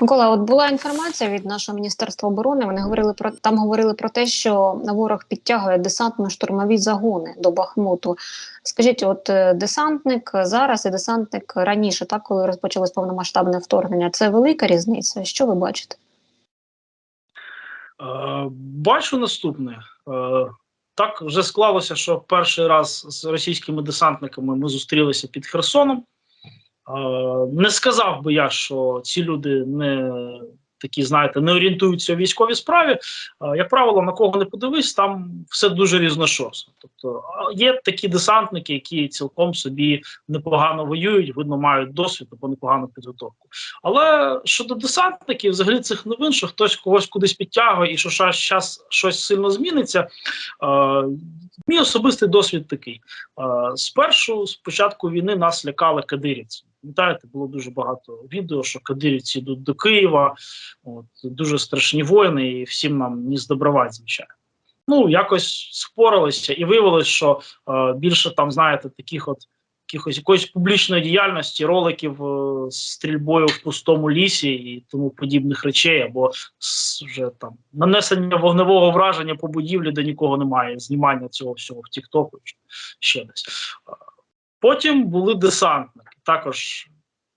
Микола, от була інформація від нашого міністерства оборони. Вони говорили про там говорили про те, що ворог підтягує десантно-штурмові загони до Бахмуту. Скажіть, от е, десантник зараз і десантник раніше, так коли розпочалось повномасштабне вторгнення, це велика різниця. Що ви бачите? Е, Бачу наступне. Е, Так вже склалося, що перший раз з російськими десантниками ми зустрілися під Херсоном. Не сказав би я, що ці люди не такі, знаєте, не орієнтуються у військовій справі. Як правило, на кого не подивись, там все дуже різношорстно. Тобто є такі десантники, які цілком собі непогано воюють, видно, мають досвід або непогану підготовку. Але щодо десантників, взагалі цих новин, що хтось когось кудись підтягує і що зараз щось сильно зміниться. Мій особистий досвід такий: спершу, з початку війни, нас лякали кадирівці. Пам'ятаєте, було дуже багато відео, що кадирівці йдуть до Києва, от, дуже страшні воїни, і всім нам ні здобровать, звичайно. Ну, якось споралися, і виявилось, що е, більше там, знаєте, таких от якихось якоїсь публічної діяльності, роликів е, з стрільбою в пустому лісі і тому подібних речей, або з, вже там нанесення вогневого враження по будівлі, де нікого немає, знімання цього всього в Тіктоку ще десь. Е, Потім були десантники. Також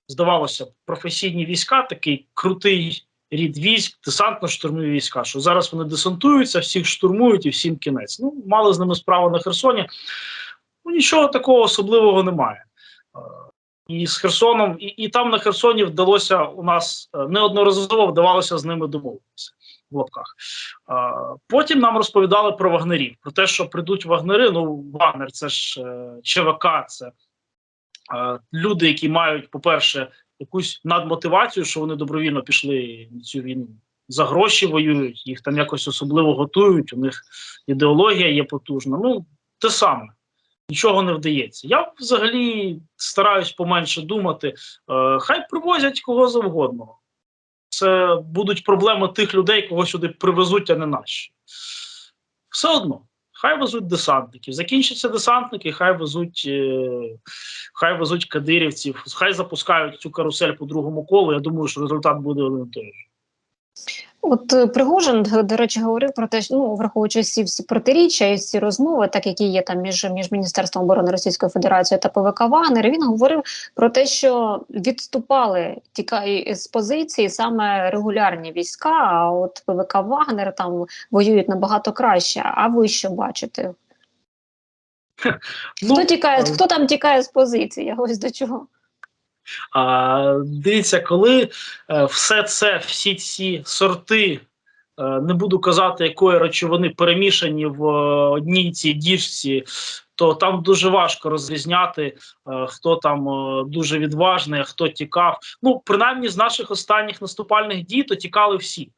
здавалося, професійні війська, такий крутий рід військ, десантно-штурмові війська. Що зараз вони десантуються, всіх штурмують і всім кінець. Ну, мали з ними справу на Херсоні. Ну, нічого такого особливого немає. Е, І з Херсоном, і, і там на Херсоні вдалося у нас е, неодноразово вдавалося з ними домовитися в лапках. Е, Потім нам розповідали про вагнерів, про те, що прийдуть вагнери. Ну, Вагнер це ж ЧВК, це люди, які мають, по-перше, якусь надмотивацію, що вони добровільно пішли на цю війну. За гроші воюють, їх там якось особливо готують. У них ідеологія є потужна. Ну, те саме нічого не вдається. Я взагалі стараюсь поменше думати. Е, хай привозять кого завгодно. Це будуть проблеми тих людей, кого сюди привезуть, а не наші. Все одно. Хай везуть десантників. Закінчаться десантники, хай везуть, е, хай везуть кадирівців, хай запускають цю карусель по другому колу. Я думаю, що результат буде один той. От е, Пригожин, до речі, говорив про те, що ну враховуючи всі всі протиріччя і всі розмови, так які є там між між міністерством оборони Російської Федерації та ПВК Вагнер. Він говорив про те, що відступали тікає з позиції саме регулярні війська. А от ПВК Вагнер там воюють набагато краще. А ви що бачите? Ну, Хто тікає? е, Хто там тікає з позиції? Я ось до чого? А, дивіться, коли е, все це, всі ці сорти, е, не буду казати, якої речовини перемішані в е, одній цій діжці, то там дуже важко розрізняти, хто там дуже відважний, а хто тікав. Ну, принаймні, з наших останніх наступальних дій, то тікали всі,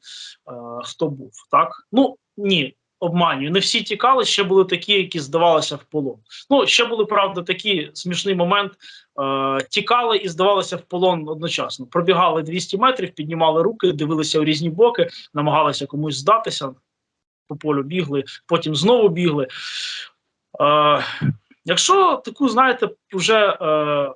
хто був. Так? Ну ні. Обманюю, не всі тікали, ще були такі, які здавалися в полон. Ну ще були правда такі смішний момент е, тікали і здавалися в полон одночасно. Пробігали 200 метрів, піднімали руки, дивилися в різні боки, намагалися комусь здатися. По полю бігли, потім знову бігли. Е, якщо таку, знаєте, вже е,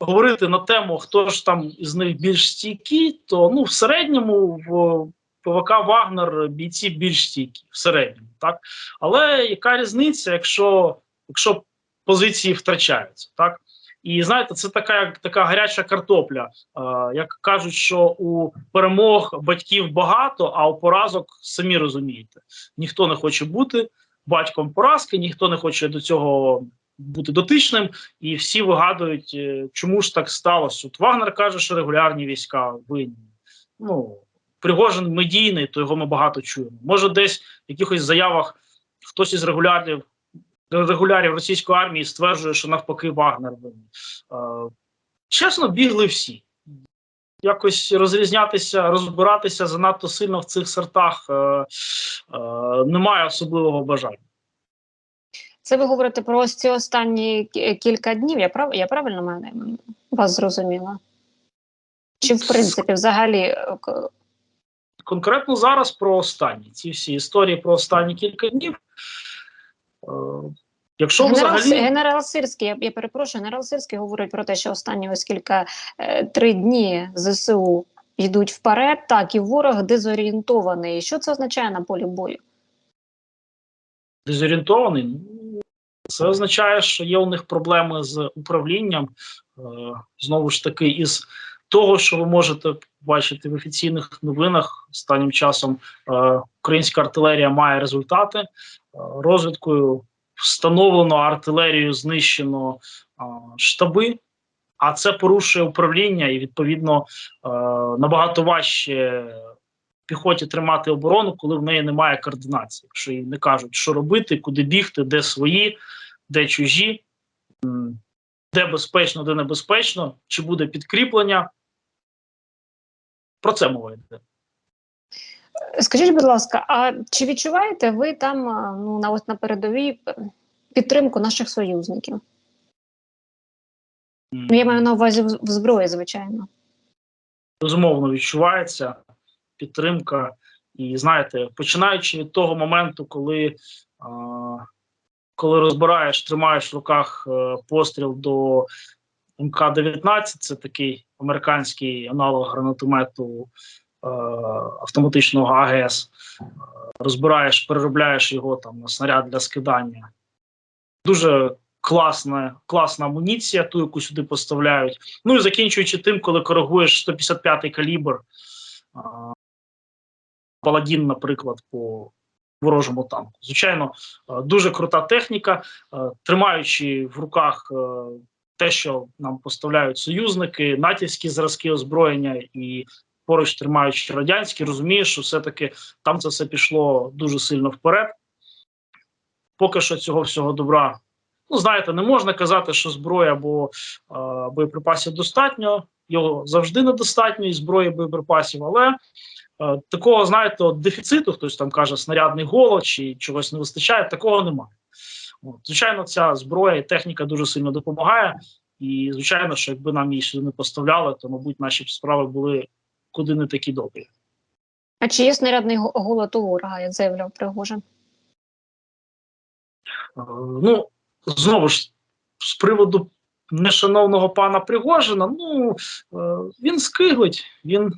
говорити на тему, хто ж там із них більш стійкі, то ну, в середньому в ПВК Вагнер бійці більш стійкі, в середньому, так? Але яка різниця, якщо, якщо позиції втрачаються, так? І знаєте, це така як така гаряча картопля. Е, як кажуть, що у перемог батьків багато, а у поразок самі розумієте, ніхто не хоче бути батьком поразки, ніхто не хоче до цього бути дотичним, і всі вигадують, е, чому ж так сталося. От Вагнер каже, що регулярні війська винні. Ну Пригожин медійний, то його ми багато чуємо. Може, десь в якихось заявах хтось із регулярів регулярів російської армії стверджує, що навпаки Вагнер винен. Е, чесно, бігли всі. Якось розрізнятися, розбиратися занадто сильно в цих сортах е, е, немає особливого бажання. Це ви говорите про ось ці останні кілька днів. Я прав я правильно мене вас зрозуміла? Чи в принципі взагалі Конкретно зараз про останні ці всі історії про останні кілька днів. Е, якщо генерал, взагалі генерал Сирський, я, я перепрошую, генерал Сирський говорить про те, що останні ось кілька е, три дні ЗСУ йдуть вперед, так і ворог дезорієнтований. Що це означає на полі бою? Дезорієнтований. Ну, Це означає, що є у них проблеми з управлінням. Е, Знову ж таки, із того, що ви можете бачити в офіційних новинах останнім часом, е, українська артилерія має результати Е, розвідкою. Встановлено артилерію, знищено е, штаби, а це порушує управління, і відповідно е, набагато важче піхоті тримати оборону, коли в неї немає координації. Якщо їй не кажуть, що робити, куди бігти, де свої, де чужі, де безпечно, де небезпечно, чи буде підкріплення. Про це мова йде. Скажіть, будь ласка, а чи відчуваєте ви там ну на от на передовій підтримку наших союзників? Ну, я маю на увазі в, в зброї, звичайно. безумовно відчувається підтримка. І знаєте, починаючи від того моменту, коли, а, коли розбираєш, тримаєш в руках е, постріл до МК-19, це такий американський аналог гранатомету е, автоматичного АГС, е, розбираєш, переробляєш його там на снаряд для скидання. Дуже класна, класна амуніція, ту, яку сюди поставляють. Ну і закінчуючи тим, коли коригуєш 155-й калібр, а, паладін, наприклад, по ворожому танку. Звичайно, е, дуже крута техніка, е, тримаючи в руках е, те, що нам поставляють союзники, натівські зразки озброєння і поруч тримаючи радянські, розумієш, що все-таки там це все пішло дуже сильно вперед. Поки що цього всього добра Ну, знаєте, не можна казати, що зброї або е, боєприпасів достатньо, його завжди недостатньо, і зброї боєприпасів, але е, такого, знаєте, дефіциту, хтось там каже, снарядний голод чи чогось не вистачає, такого немає. От, звичайно, ця зброя і техніка дуже сильно допомагає. І, звичайно, що якби нам її сюди не поставляли, то, мабуть, наші справи були куди не такі добрі. А чи є снарядний голод у ворога, як заявляв Пригожин? Е, Ну, знову ж, з приводу нешановного пана Пригожина, ну е, він скиглить, він е,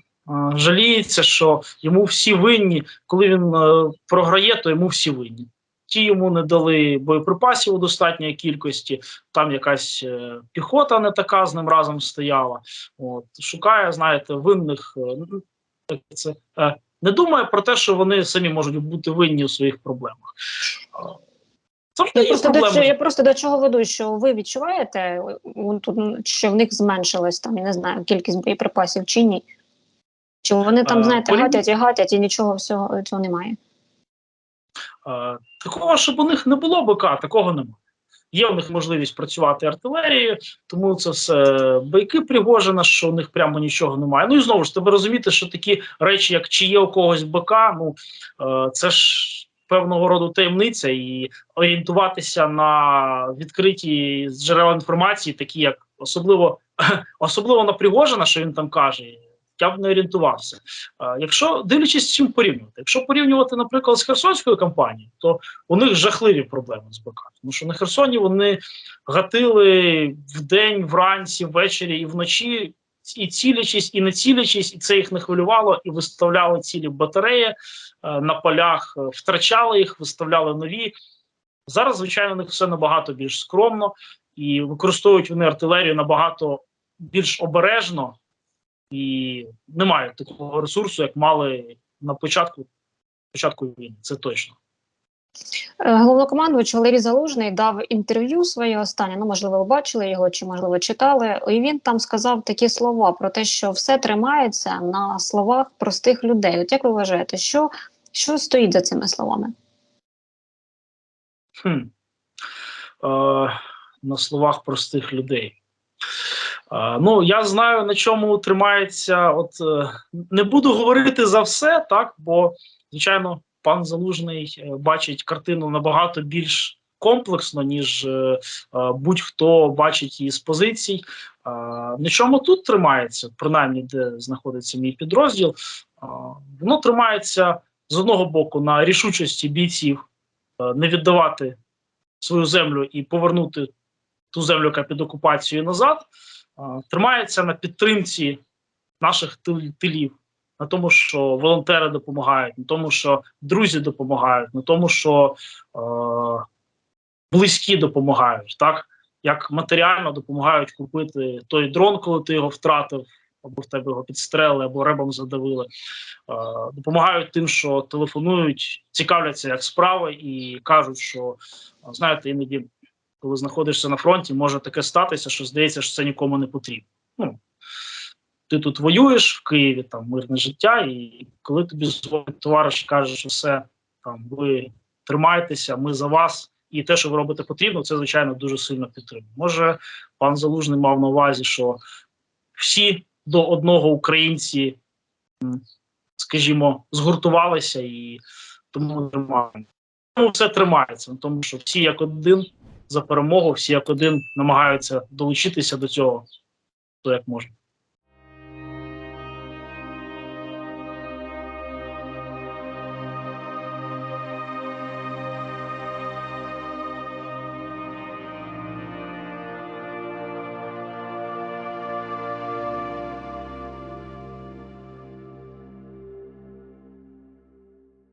жаліється, що йому всі винні. Коли він е, програє, то йому всі винні. Ті йому не дали боєприпасів у достатньої кількості, там якась е, піхота не така з ним разом стояла. От, шукає, знаєте, винних. е, ну, це, е, не думає про те, що вони самі можуть бути винні у своїх проблемах. Е, Я просто, до, чого- я просто до чого веду, що ви відчуваєте, що в них зменшилась там, я не знаю, кількість боєприпасів чи ні? Чи вони там, знаєте, полі- гатять і гатять, і нічого всього цього немає? Е, Такого, щоб у них не було БК, такого немає. Є у них можливість працювати артилерією, тому це все байки Пригожина, що у них прямо нічого немає. Ну і знову ж тебе розуміти, що такі речі, як чи є у когось БК, ну е, це ж певного роду таємниця, і орієнтуватися на відкриті джерела інформації, такі як особливо особливо на Пригожина, що він там каже. Я б не орієнтувався. Е, Якщо дивлячись з чим порівнювати, якщо порівнювати, наприклад, з Херсонською кампанією, то у них жахливі проблеми з БК. Тому що на Херсоні вони гатили вдень, вранці, ввечері і вночі, і цілячись, і не цілячись, і це їх не хвилювало, і виставляли цілі батареї е, на полях, е, втрачали їх, виставляли нові. Зараз, звичайно, у них все набагато більш скромно і використовують вони артилерію набагато більш обережно і не мають такого ресурсу, як мали на початку початку війни. Це точно. Е, Головнокомандувач Валерій Залужний дав інтерв'ю своє останнє. Ну, можливо, ви бачили його чи можливо читали. І він там сказав такі слова про те, що все тримається на словах простих людей. От як ви вважаєте, що, що стоїть за цими словами? Хм. Е, на словах простих людей. Ну, я знаю, на чому тримається. От е, не буду говорити за все, так, бо, звичайно, пан Залужний е, бачить картину набагато більш комплексно, ніж е, будь-хто бачить її з позицій. На чому тут тримається, принаймні, де знаходиться мій підрозділ, воно тримається з одного боку на рішучості бійців не віддавати свою землю і повернути ту землю, яка під окупацією назад, тримається на підтримці наших тилів, на тому, що волонтери допомагають, на тому, що друзі допомагають, на тому, що е, близькі допомагають, так як матеріально допомагають купити той дрон, коли ти його втратив, або в тебе його підстрелили, або ребом задавили. Е, допомагають тим, що телефонують, цікавляться, як справи, і кажуть, що е, знаєте, іноді, коли знаходишся на фронті, може таке статися, що здається, що це нікому не потрібно. Ну, ти тут воюєш в Києві, там мирне життя, і коли тобі дзвонить товариш каже, що все там ви тримайтеся, ми за вас, і те, що ви робите потрібно, це звичайно дуже сильно підтримує. Може, пан Залужний мав на увазі, що всі до одного українці, скажімо, згуртувалися і тому тримаємо. Тому все тримається, тому що всі як один за перемогу, всі як один намагаються долучитися до цього, то як можна.